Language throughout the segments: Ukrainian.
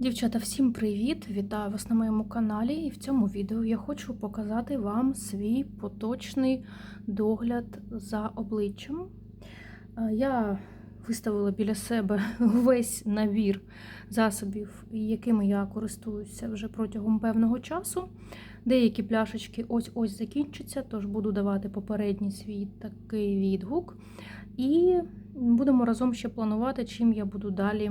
Дівчата, всім привіт! Вітаю вас на моєму каналі. І в цьому відео я хочу показати вам свій поточний догляд за обличчям. Е, Я виставила біля себе весь набір засобів, якими я користуюся вже протягом певного часу. Деякі пляшечки ось-ось закінчаться, тож буду давати попередній свій такий відгук. І будемо разом ще планувати, чим я буду далі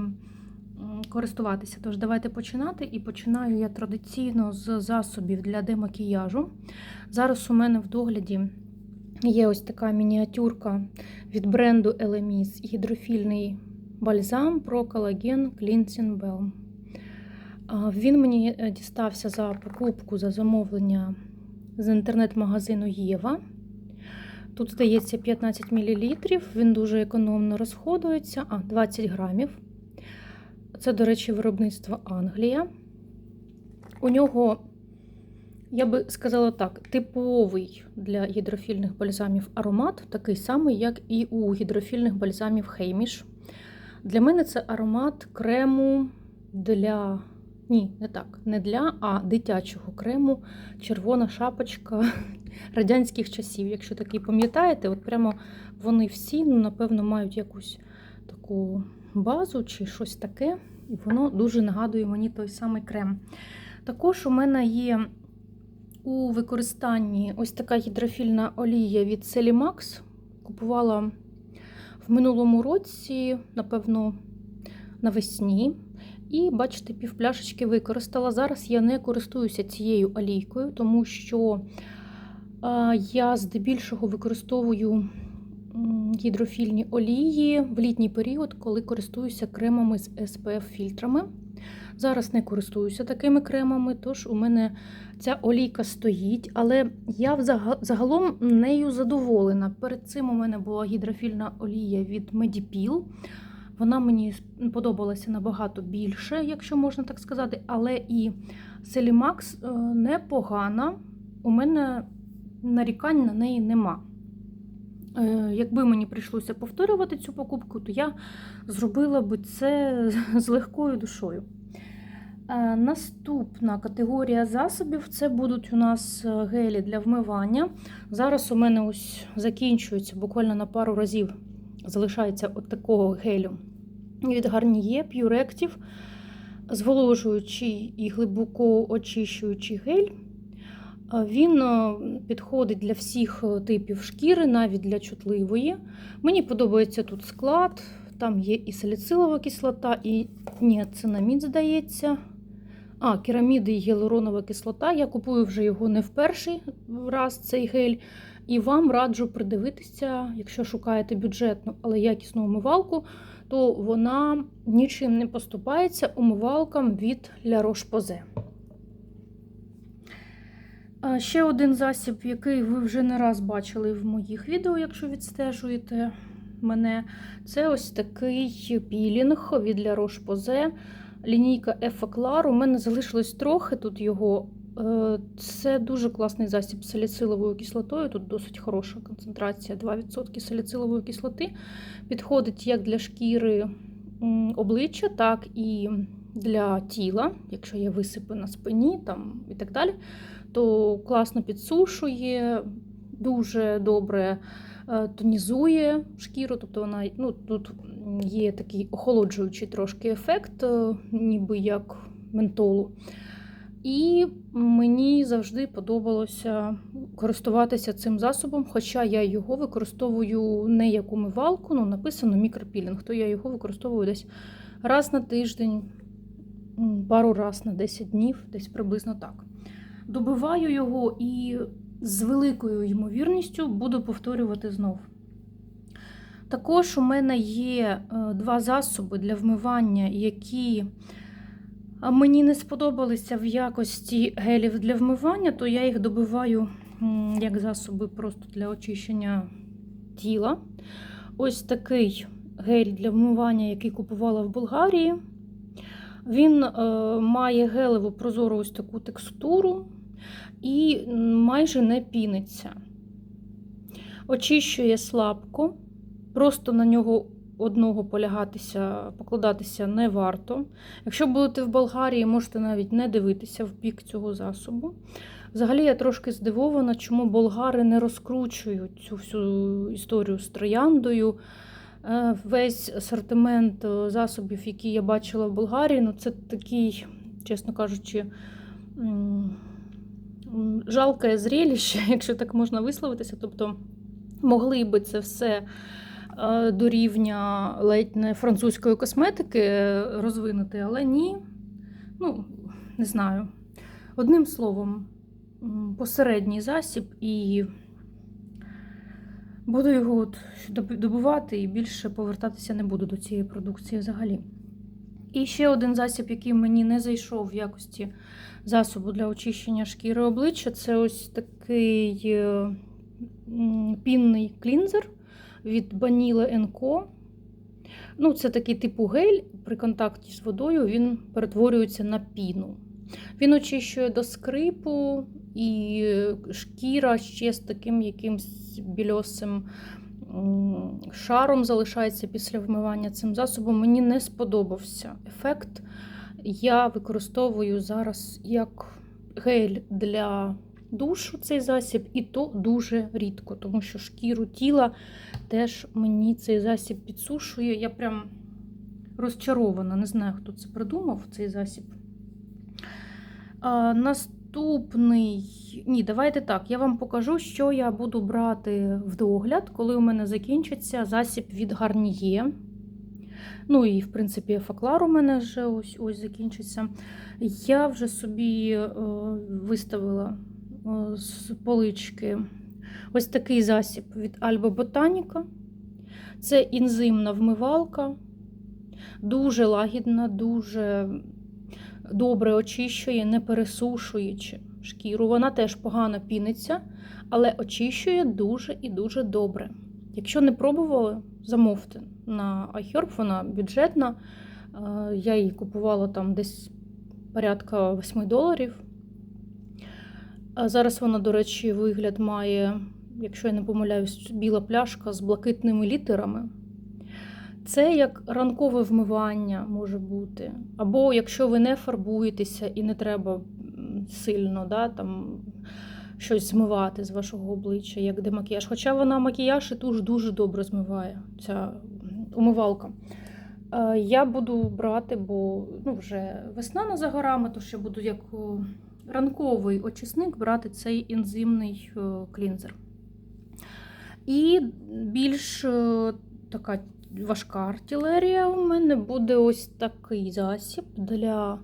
користуватися. Тож давайте починати. І починаю я традиційно з засобів для демакіяжу. Зараз у мене в догляді є ось така мініатюрка від бренду Elemis гідрофільний бальзам про колаген Cleansing Balm. Він мені е, дістався за покупку за замовлення з інтернет-магазину Єва. Тут, здається, 15 мл, він дуже економно розходується, а 20 грамів. Це, до речі, виробництво Англія. У нього, я би сказала так, типовий для гідрофільних бальзамів аромат, такий самий, як і у гідрофільних бальзамів Хейміш. Для мене це аромат крему для. Ні, не так, не для, а дитячого крему, червона шапочка радянських часів. Якщо такий пам'ятаєте, от прямо вони всі, ну, напевно, мають якусь таку базу чи щось таке, і воно дуже нагадує мені той самий крем. Також у мене є у використанні ось така гідрофільна олія від Celimax. Купувала в минулому році, напевно, навесні. І, бачите, півпляшечки використала. Зараз я не користуюся цією олійкою, тому що я здебільшого використовую гідрофільні олії в літній період, коли користуюся кремами з SPF-фільтрами. Зараз не користуюся такими кремами, тож у мене ця олійка стоїть, але я загалом нею задоволена. Перед цим у мене була гідрофільна олія від Medipil. Вона мені подобалася набагато більше, якщо можна так сказати, але і Celimax непогана. У мене нарікань на неї нема. Якби мені прийшлося повторювати цю покупку, то я зробила би це з легкою душою. Наступна категорія засобів це будуть у нас гелі для вмивання. Зараз у мене ось закінчується буквально на пару разів залишається от такого гелю від Pure Active, зволожуючий і глибоко очищуючий гель. Він підходить для всіх типів шкіри, навіть для чутливої. Мені подобається тут склад, там є і саліцилова кислота, і ніацинамід, здається. А, кераміди і гіалуронова кислота. Я купую вже його не в перший раз цей гель. І вам раджу придивитися, якщо шукаєте бюджетну, але якісну умивалку, то вона нічим не поступається умивалкам від La Roche-Posay. Ще один засіб, який ви вже не раз бачили в моїх відео, якщо відстежуєте мене, це ось такий пілінг від La Roche-Posay. Лінійка Effaclar. У мене залишилось трохи тут його. Це дуже класний засіб з саліциловою кислотою. Тут досить хороша концентрація, 2% саліцилової кислоти. Підходить як для шкіри обличчя, так і для тіла, якщо є висипи на спині там, і так далі, то класно підсушує, дуже добре тонізує шкіру, тобто вона ну, тут є такий охолоджуючий трошки ефект, ніби як ментолу. І мені завжди подобалося користуватися цим засобом, хоча я його використовую не як умивалку, ну написано мікропілінг, то я його використовую десь раз на тиждень, пару раз на 10 днів, десь приблизно так. Добиваю його і з великою ймовірністю буду повторювати знов. Також у мене є два засоби для вмивання, які мені не сподобалися в якості гелів для вмивання, то я їх добиваю як засоби просто для очищення тіла. Ось такий гель для вмивання, який купувала в Болгарії. Він е, має гелеву прозору ось таку текстуру і майже не піниться. Очищує слабко, просто на нього одного полягатися, покладатися не варто. Якщо будете в Болгарії, можете навіть не дивитися в бік цього засобу. Взагалі, я трошки здивована, чому болгари не розкручують цю всю історію з трояндою. Е, Весь асортимент е, засобів, які я бачила в Болгарії, ну це такий, чесно кажучи, жалке зрелище, якщо так можна висловитися. Тобто могли би це все е, до рівня ледь не французької косметики е, розвинути, але ні. Ну, не знаю. Одним словом, посередній засіб, і буду його от добувати і більше повертатися не буду до цієї продукції взагалі. І ще один засіб, який мені не зайшов в якості засобу для очищення шкіри обличчя, це ось такий е, пінний клінзер від Banila Co. Ну, це такий типу гель при контакті з водою він перетворюється на піну. Він очищує до скрипу, і шкіра ще з таким якимсь більосим шаром залишається після вмивання цим засобом. Мені не сподобався ефект. Я використовую зараз як гель для душу цей засіб, і то дуже рідко, тому що шкіру тіла теж мені цей засіб підсушує. Я прям розчарована. Не знаю, хто це придумав, цей засіб. А, наступний. Ні, давайте так. Я вам покажу, що я буду брати в догляд, коли у мене закінчиться засіб від Гарніє. Ну і, в принципі, ефаклар у мене вже ось ось закінчиться. Я вже собі е, виставила е, з полички ось такий засіб від Альба Ботаніка. Це інзимна вмивалка, дуже лагідна, дуже добре очищує, не пересушуючи шкіру. Вона теж погано піниться, але очищує дуже і дуже добре. Якщо не пробували, замовте на iHerb, вона бюджетна. Е, Я її купувала там десь порядка 8 доларів. Зараз вона, до речі, вигляд має, якщо я не помиляюсь, біла пляшка з блакитними літерами. Це як ранкове вмивання може бути. Або якщо ви не фарбуєтеся і не треба сильно да, там, щось змивати з вашого обличчя, як демакіяж. Хоча вона макіяж і туш дуже добре змиває, ця умивалка. Е, Я буду брати, бо ну, вже весна на за горами, тож я буду як ранковий очисник брати цей ензимний е, клінзер. І більш е, така важка артилерія у мене буде ось такий засіб для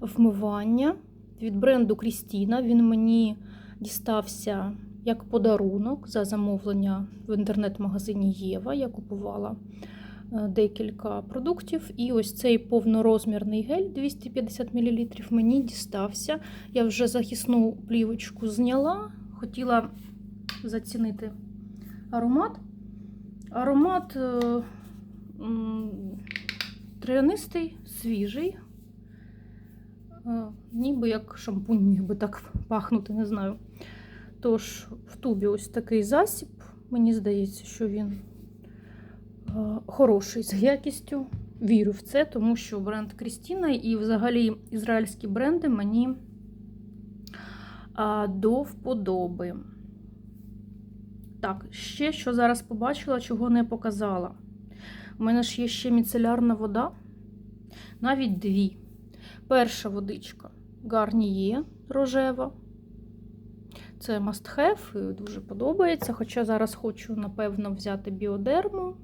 вмивання від бренду Крістіна. Він мені дістався як подарунок за замовлення в інтернет-магазині Єва. Я купувала е, декілька продуктів. І ось цей повнорозмірний гель 250 мл мені дістався. Я вже захисну плівочку зняла, хотіла зацінити аромат. Аромат е, трав'янистий, свіжий. Е, Ніби як шампунь міг би так пахнути, не знаю. Тож, в тубі ось такий засіб. Мені здається, що він е, хороший з якістю. Вірю в це, тому що бренд Крістіна і взагалі ізраїльські бренди мені до вподоби. Так, ще що зараз побачила, чого не показала. У мене ж є ще міцелярна вода, навіть дві. Перша водичка Гарніє рожева. Це must have, дуже подобається. Хоча зараз хочу, напевно, взяти біодерму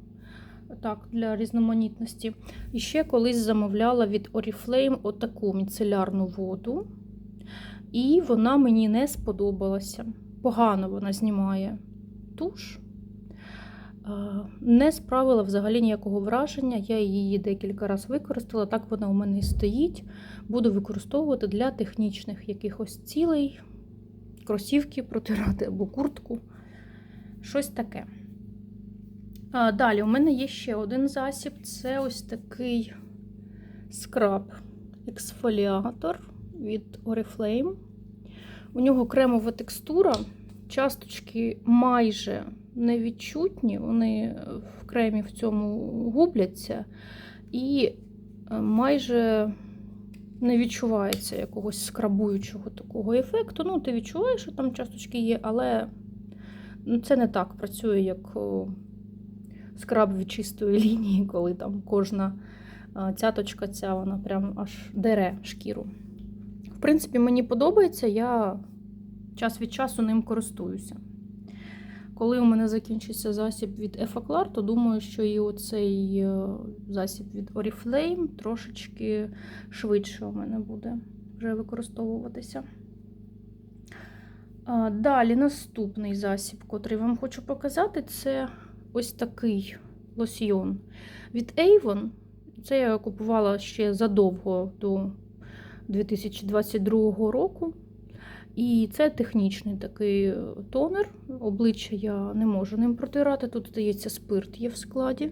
так, для різноманітності. І ще колись замовляла від Oriflame отаку міцелярну воду. І вона мені не сподобалася. Погано вона знімає туш. Е, Не справила взагалі ніякого враження. Я її декілька разів використала. Так вона у мене і стоїть. Буду використовувати для технічних якихось цілей, кросівки протирати або куртку. Щось таке. Далі, у мене є ще один засіб це ось такий скраб ексфоліатор від Oriflame. У нього кремова текстура, часточки майже невідчутні, вони в кремі в цьому губляться і е, майже не відчувається якогось скрабуючого такого ефекту. Ну, ти відчуваєш, що там часточки є, але ну, це не так працює, як скраб від чистої лінії, коли там кожна цяточка ця вона прям аж дере шкіру. В принципі, мені подобається, я час від часу ним користуюся. Коли у мене закінчиться засіб від Ефаклар, то думаю, що і оцей е, засіб від Oriflame трошечки швидше у мене буде вже використовуватися. Далі наступний засіб, котрий вам хочу показати, це ось такий лосьйон від Avon. Це я купувала ще задовго до 2022 року. І це технічний такий тонер. Обличчя я не можу ним протирати. Тут, здається, спирт є в складі.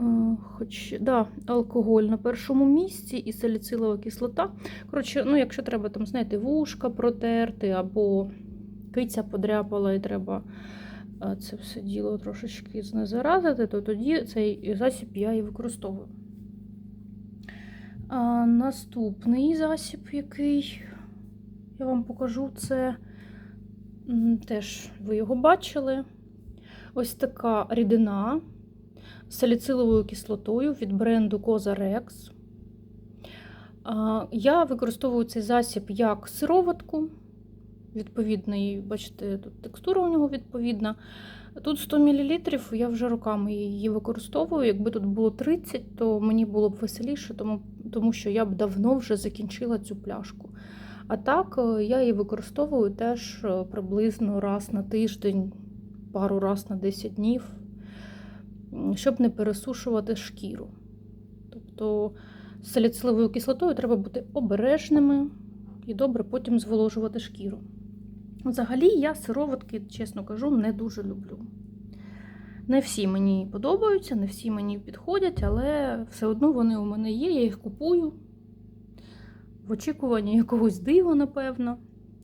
Е, Хоч, да, алкоголь на першому місці і саліцилова кислота. Коротше, ну, якщо треба, там, знаєте, вушка протерти, або киця подряпала, і треба е, це все діло трошечки знезаразити, то тоді цей засіб я і використовую. А Наступний засіб, який я вам покажу, це теж ви його бачили. Ось така рідина з саліциловою кислотою від бренду. А, Я використовую цей засіб як сироватку. Відповідний, бачите, тут текстура у нього відповідна. Тут 100 мл, я вже роками її використовую. Якби тут було 30, то мені було б веселіше, тому, тому що я б давно вже закінчила цю пляшку. А так, е, я її використовую теж е, приблизно раз на тиждень, пару раз на 10 днів, щоб не пересушувати шкіру. Тобто з саліциловою кислотою треба бути обережними і добре потім зволожувати шкіру. Взагалі, я сироватки, чесно кажу, не дуже люблю. Не всі мені подобаються, не всі мені підходять, але все одно вони у мене є, я їх купую. В очікуванні якогось дива, напевно.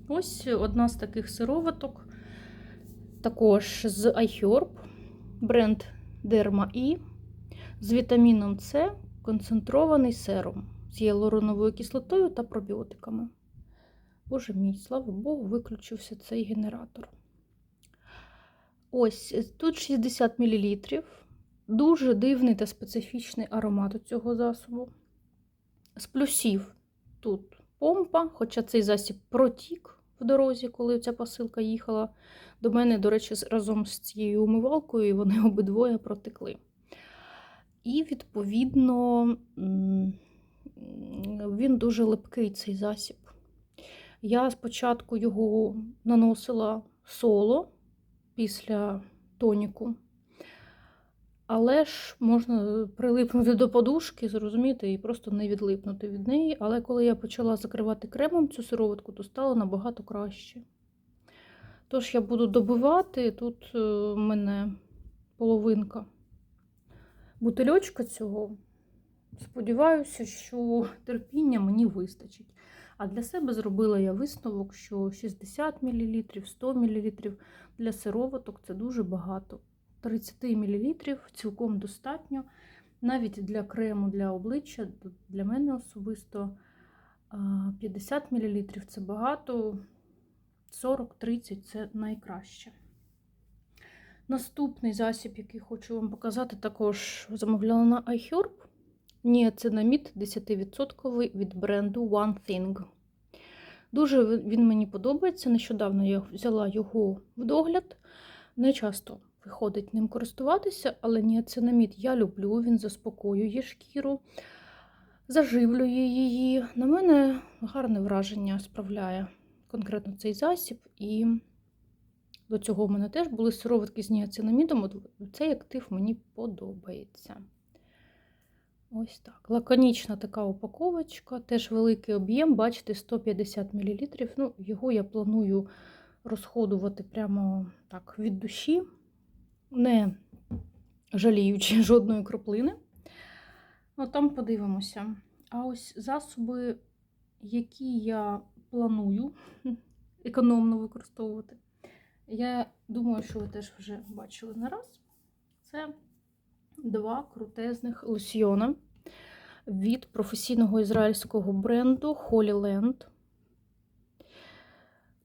Ось одна з таких сироваток. Також з iHerb, бренд Derma E, з вітаміном С, концентрований серум з гіалуроновою кислотою та пробіотиками. Боже мій, слава Богу, виключився цей генератор. Ось тут 60 мл. Дуже дивний та специфічний аромат у цього засобу. З плюсів тут помпа, хоча цей засіб протік в дорозі, коли ця посилка їхала до мене, до речі, разом з цією умивалкою, і вони обидвоє протекли. І, відповідно, він дуже липкий цей засіб. Я спочатку його наносила соло після тоніку, але ж можна прилипнути до подушки, зрозуміти, і просто не відлипнути від неї. Але коли я почала закривати кремом цю сироватку, то стало набагато краще. Тож я буду добивати, тут е, в мене половинка бутильочка цього. Сподіваюся, що терпіння мені вистачить. А для себе зробила я висновок, що 60 мл, 100 мл для сироваток це дуже багато. 30 мл цілком достатньо. Навіть для крему для обличчя, для мене особисто 50 мл це багато, 40-30 це найкраще. Наступний засіб, який хочу вам показати, також замовляла на iHerb. Ніацинамід 10% від бренду One Thing. Дуже він мені подобається. Нещодавно я взяла його в догляд. Не часто виходить ним користуватися, але ніацинамід я люблю, він заспокоює шкіру, заживлює її. На мене гарне враження справляє конкретно цей засіб. І до цього в мене теж були сироватки з ніацинамідом. Цей актив мені подобається. Ось так. Лаконічна така упаковочка, теж великий об'єм, бачите, 150 мл. Ну, Його я планую розходувати прямо так від душі, не жаліючи жодної краплини. Ну, там подивимося. А ось засоби, які я планую економно використовувати. Я думаю, що ви теж вже бачили не раз. Це два крутезних лосьйона від професійного ізраїльського бренду Holy Land.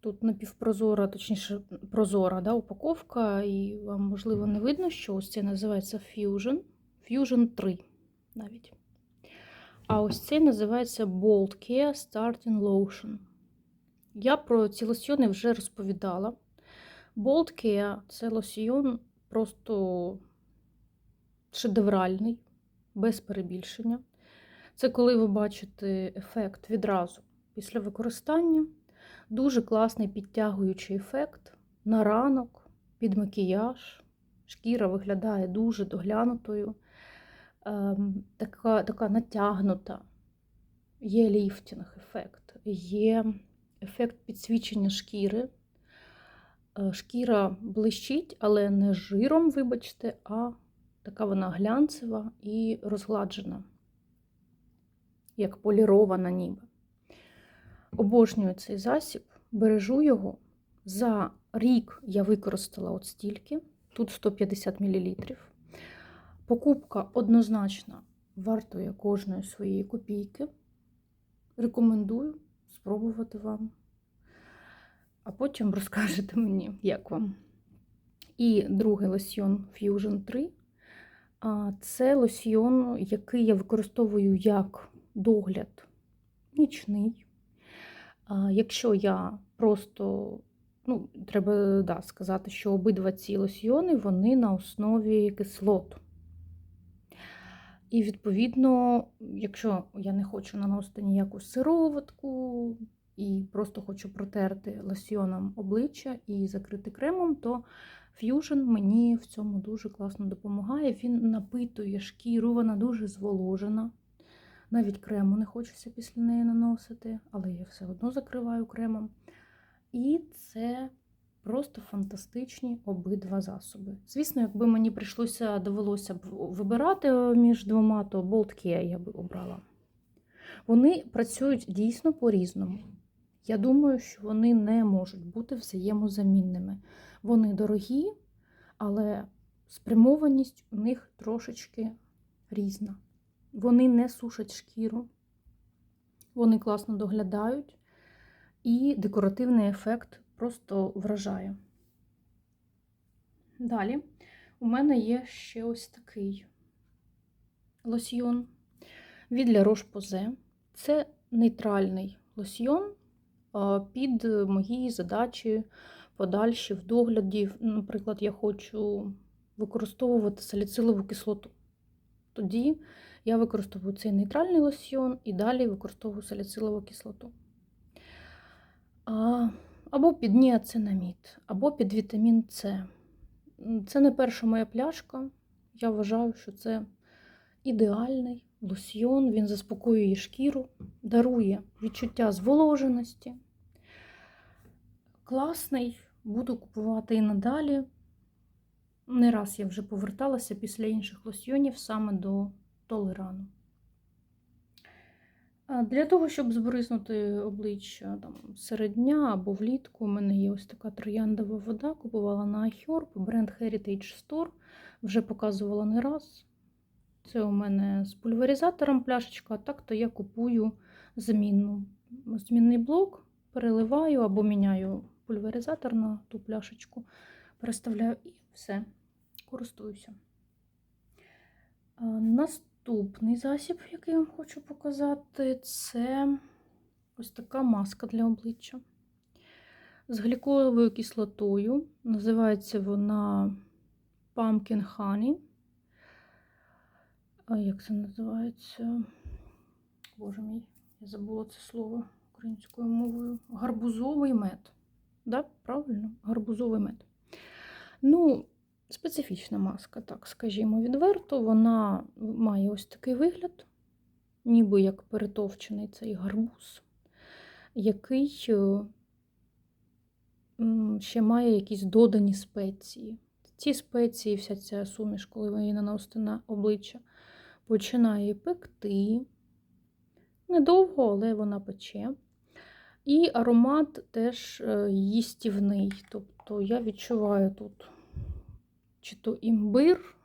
Тут напівпрозора, точніше, прозора да, упаковка, і вам, можливо, не видно, що ось це називається Fusion. Fusion 3 навіть. А ось цей називається Bold Care Starting Lotion. Я про ці лосьйони вже розповідала. Bold Care – це лосьйон просто шедевральний, без перебільшення. Це коли ви бачите ефект відразу після використання. Дуже класний підтягуючий ефект на ранок, під макіяж. Шкіра виглядає дуже доглянутою, ем, така, така натягнута. Є ліфтінг ефект, є ефект підсвічення шкіри. Е, Шкіра блищить, але не жиром, вибачте, а така вона глянцева і розгладжена, як полірована ніби. Обожнюю цей засіб, бережу його. За рік я використала от стільки, тут 150 мл. Покупка однозначно вартує кожної своєї копійки. Рекомендую спробувати вам. А потім розкажете мені, як вам. І другий лосьйон Fusion 3 це лосьйон, який я використовую як догляд нічний. Якщо я просто, ну, треба да, сказати, що обидва ці лосьйони вони на основі кислот. І, відповідно, якщо я не хочу наносити ніяку сироватку і просто хочу протерти лосьйоном обличчя і закрити кремом, то Fusion мені в цьому дуже класно допомагає. Він напитує шкіру, вона дуже зволожена. Навіть крему не хочеться після неї наносити, але я все одно закриваю кремом. І це просто фантастичні обидва засоби. Звісно, якби мені прийшлося, довелося б вибирати між двома, то Care я би обрала. Вони працюють дійсно по-різному. Я думаю, що вони не можуть бути взаємозамінними. Вони дорогі, але спрямованість у них трошечки різна. Вони не сушать шкіру, вони класно доглядають, і декоративний ефект просто вражає. Далі у мене є ще ось такий лосьйон від La Roche-Posay. Це нейтральний лосьйон під мої задачі подальші в догляді. Наприклад, я хочу використовувати саліцилову кислоту. Тоді я використовую цей нейтральний лосьйон і далі використовую саліцилову кислоту. Або під ніацинамід, або під вітамін С. Це не перша моя пляшка. Я вважаю, що це ідеальний лосьйон, він заспокоює шкіру, дарує відчуття зволоженості. Класний, буду купувати і надалі. Не раз я вже поверталася після інших лосьйонів саме до толерану. Для того, щоб збризнути обличчя там, серед дня або влітку, у мене є ось така трояндова вода, купувала на iHerb, бренд Heritage Store, вже показувала не раз. Це у мене з пульверизатором пляшечка, а так то я купую замінну. Змінний блок, переливаю або міняю пульверизатор на ту пляшечку, переставляю і все, користуюся. Наступний засіб, який я вам хочу показати, це ось така маска для обличчя з гліколовою кислотою. Називається вона Pumpkin Honey. Як це називається? Боже мій, я забула це слово українською мовою. Гарбузовий мед. Да, Правильно? Гарбузовий мед. Ну, специфічна маска, так скажімо, відверто. Вона має ось такий вигляд, ніби як перетовчений цей гарбуз, який е, ще має якісь додані спеції. Ці спеції, вся ця суміш, коли наносите на обличчя, починає пекти. Недовго, але вона пече. І аромат теж е, їстівний. Тобто я відчуваю тут чи то імбир,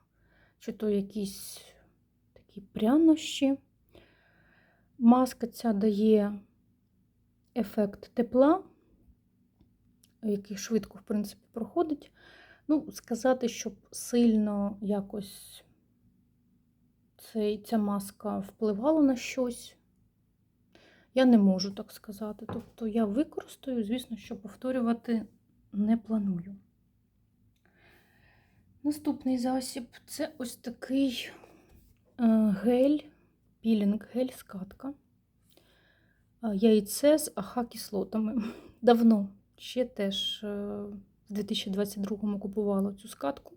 чи то якісь такі прянощі. Маска ця дає ефект тепла, який швидко, в принципі, проходить. Ну, сказати, щоб сильно якось цей, ця маска впливала на щось, я не можу так сказати. Тобто я використаю, звісно, що повторювати не планую. Наступний засіб це ось такий е, гель, пілінг-гель скатка. Е, Яйце з аха-кислотами. Давно ще теж е, в 2022-му купувала цю скатку.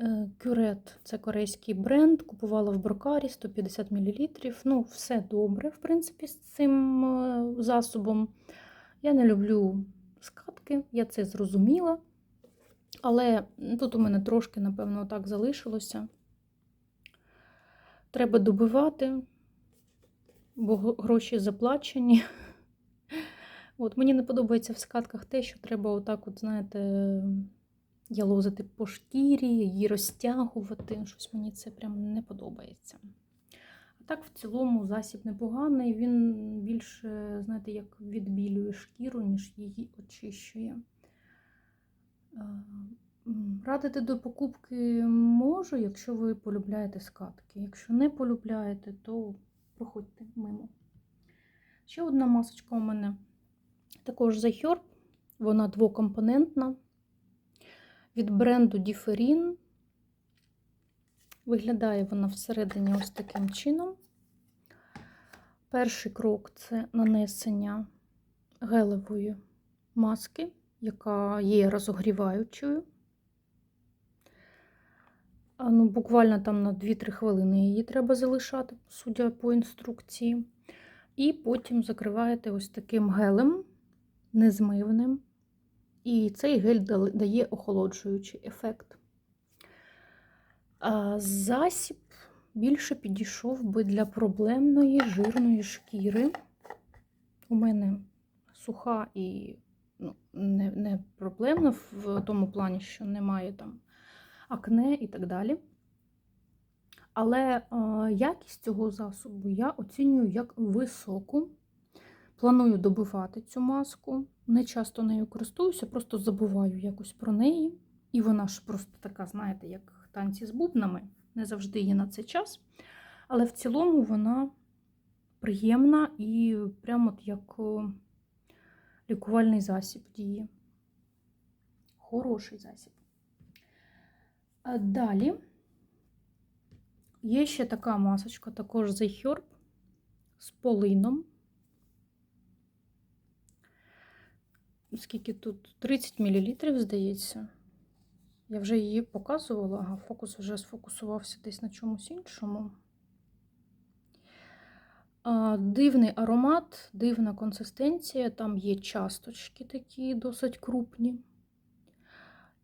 Е, Кюрет це корейський бренд, купувала в брокарі 150 мл. Ну, все добре, в принципі, з цим е, засобом. Я не люблю скатки, я це зрозуміла. Але тут у мене трошки, напевно, так залишилося. Треба добивати, бо гроші заплачені. От, Мені не подобається в скатках те, що треба отак, от, знаєте, ялозити по шкірі, її розтягувати. Щось мені це прям не подобається. А так, в цілому, засіб непоганий, він більше, знаєте, як відбілює шкіру, ніж її очищує. Радити до покупки можу, якщо ви полюбляєте скатки. Якщо не полюбляєте, то проходьте мимо. Ще одна масочка у мене також Herb, вона двокомпонентна. Від бренду Differin. Виглядає вона всередині ось таким чином. Перший крок це нанесення гелевої маски, яка є розогріваючою. Ну, Буквально там на 2-3 хвилини її треба залишати, судя по інструкції. І потім закриваєте ось таким гелем незмивним. І цей гель дає охолоджуючий ефект. Засіб більше підійшов би для проблемної жирної шкіри. У мене суха і ну, не не проблемна в тому плані, що немає там акне і так далі. Але е, якість цього засобу я оцінюю як високу. Планую добивати цю маску. Не часто нею користуюся, просто забуваю якось про неї. І вона ж просто така, знаєте, як танці з бубнами, не завжди є на це час. Але в цілому вона приємна і прямо от як лікувальний засіб діє. Хороший засіб. Далі є ще така масочка, також The Herb з полином. Скільки тут? 30 мл, здається. Я вже її показувала, ага, фокус вже сфокусувався десь на чомусь іншому. А, Дивний аромат, дивна консистенція, там є часточки такі досить крупні.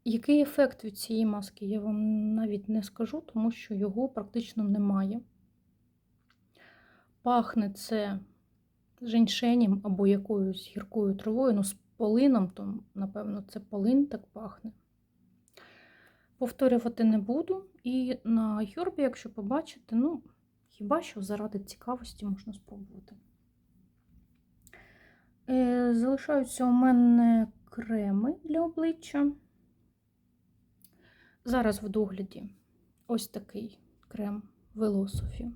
Який ефект від цієї маски, я вам навіть не скажу, тому що його практично немає. Пахне це женьшенем або якоюсь гіркою травою, ну, полином, то, напевно, це полин так пахне. Повторювати не буду. І на Йорбі, якщо побачите, ну, хіба що заради цікавості можна спробувати. Е, залишаються у мене креми для обличчя. Зараз в догляді ось такий крем Velosophy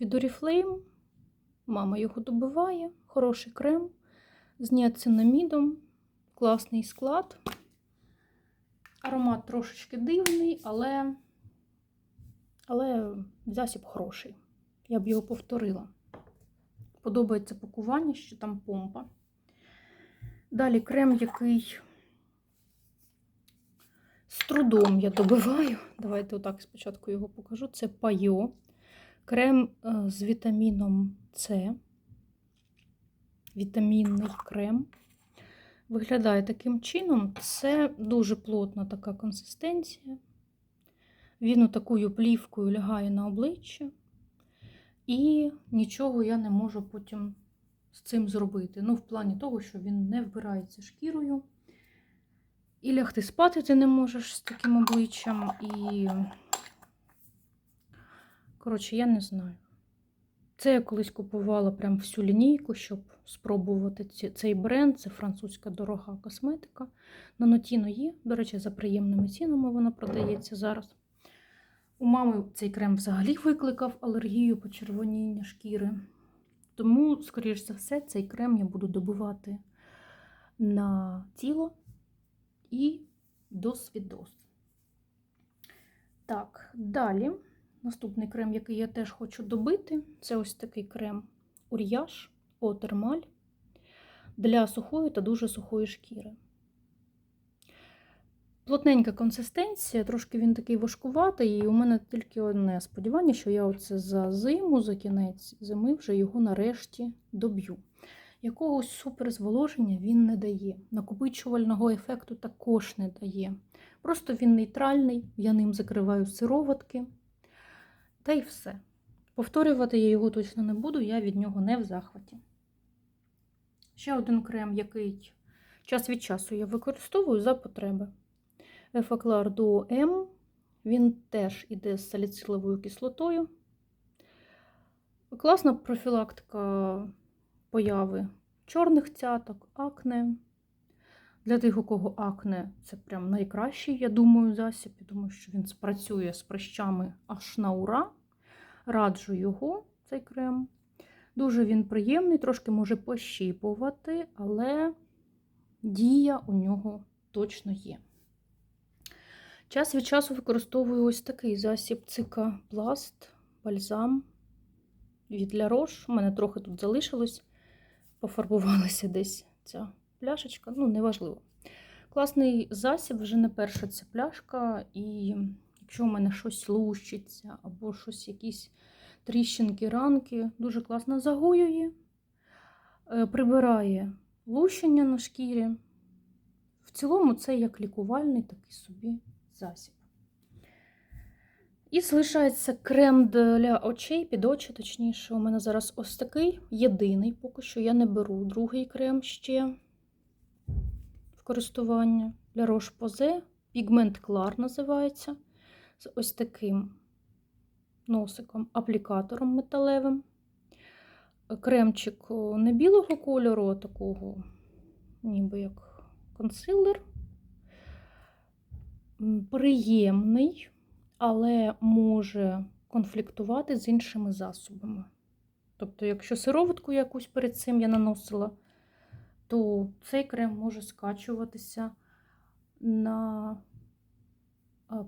від Oriflame. Мама його добиває, хороший крем з ніацинамідом, класний склад. Аромат трошечки дивний, але але засіб хороший. Я б його повторила. Подобається пакування, що там помпа. Далі крем, який з трудом я добиваю. Давайте отак спочатку його покажу. Це Пайо. Крем е, з вітаміном С. Вітамінний крем. Виглядає таким чином. Це дуже плотна така консистенція. Він такою плівкою лягає на обличчя, і нічого я не можу потім з цим зробити. Ну, в плані того, що він не вбирається шкірою. І лягти спати ти не можеш з таким обличчям. І, коротше, я не знаю. Це я колись купувала прям всю лінійку, щоб спробувати цей бренд. Це французька дорога косметика. На Notino є. До речі, за приємними цінами вона продається зараз. У мами цей крем взагалі викликав алергію почервоніння шкіри. Тому, скоріш за все, цей крем я буду добувати на тіло і досвідос. Так, далі. Наступний крем, який я теж хочу добити, це ось такий крем Ур'яж Отермаль для сухої та дуже сухої шкіри. Плотненька консистенція, трошки він такий важкуватий, і у мене тільки одне сподівання, що я оце за зиму, за кінець зими вже його нарешті доб'ю. Якогось суперзволоження він не дає. Накопичувального ефекту також не дає. Просто він нейтральний, я ним закриваю сироватки. Та й все. Повторювати я його точно не буду, я від нього не в захваті. Ще один крем, який час від часу я використовую за потреби. Ефаклар Duo M. Він теж іде з саліциловою кислотою. Класна профілактика появи чорних цяток, акне. Для тих, у кого акне, це прям найкращий, я думаю, засіб. Думаю, що він спрацює з прищами аж на ура. Раджу його, цей крем. Дуже він приємний, трошки може пощіпувати, але дія у нього точно є. Час від часу використовую ось такий засіб цика пласт, бальзам від Ля Рош. У мене трохи тут залишилось, пофарбувалася десь ця пляшечка, ну, неважливо. Класний засіб, вже не перша ця пляшка, і якщо у мене щось лущиться, або щось, якісь тріщинки, ранки, дуже класно загоює, е, прибирає лущення на шкірі. В цілому це як лікувальний такий собі засіб. І залишається крем для очей, під очі, точніше, у мене зараз ось такий єдиний, поки що я не беру другий крем ще в користування для Roche-Posay. Пігмент Клар називається. З ось таким носиком, аплікатором металевим. Кремчик не білого кольору, а такого, ніби як консилер. Приємний, але може конфліктувати з іншими засобами. Тобто, якщо сироватку якусь перед цим я наносила, то цей крем може скачуватися на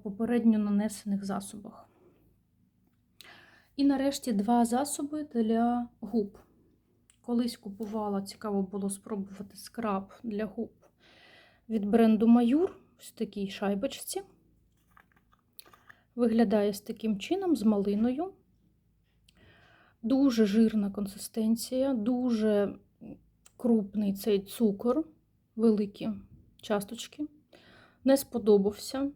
попередньо нанесених засобах. І нарешті два засоби для губ. Колись купувала, цікаво було спробувати скраб для губ від бренду Маюр, ось такій шайбочці. Виглядає з таким чином, з малиною. Дуже жирна консистенція, дуже крупний цей цукор, великі часточки. Не сподобався.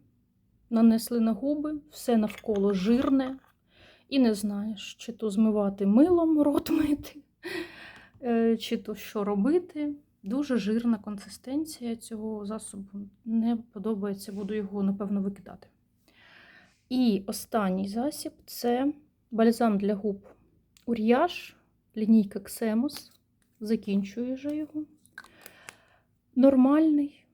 Нанесли на губи, все навколо жирне. І не знаєш, чи то змивати милом, рот мити, е, чи то що робити. Дуже жирна консистенція цього засобу. Не подобається, буду його, напевно, викидати. І останній засіб це бальзам для губ Ур'яж, лінійка Xemos. Закінчую вже його. Нормальний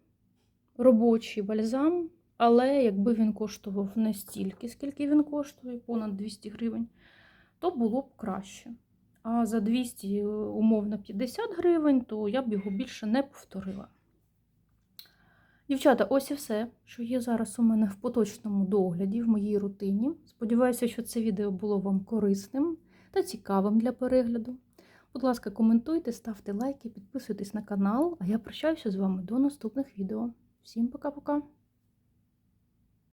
робочий бальзам, але якби він коштував не стільки, скільки він коштує, понад 200 гривень, то було б краще. А за 200, умовно, 50 гривень, то я б його більше не повторила. Дівчата, ось і все, що є зараз у мене в поточному догляді, в моїй рутині. Сподіваюся, що це відео було вам корисним та цікавим для перегляду. Будь ласка, коментуйте, ставте лайки, підписуйтесь на канал, а я прощаюся з вами до наступних відео. Всім пока-пока!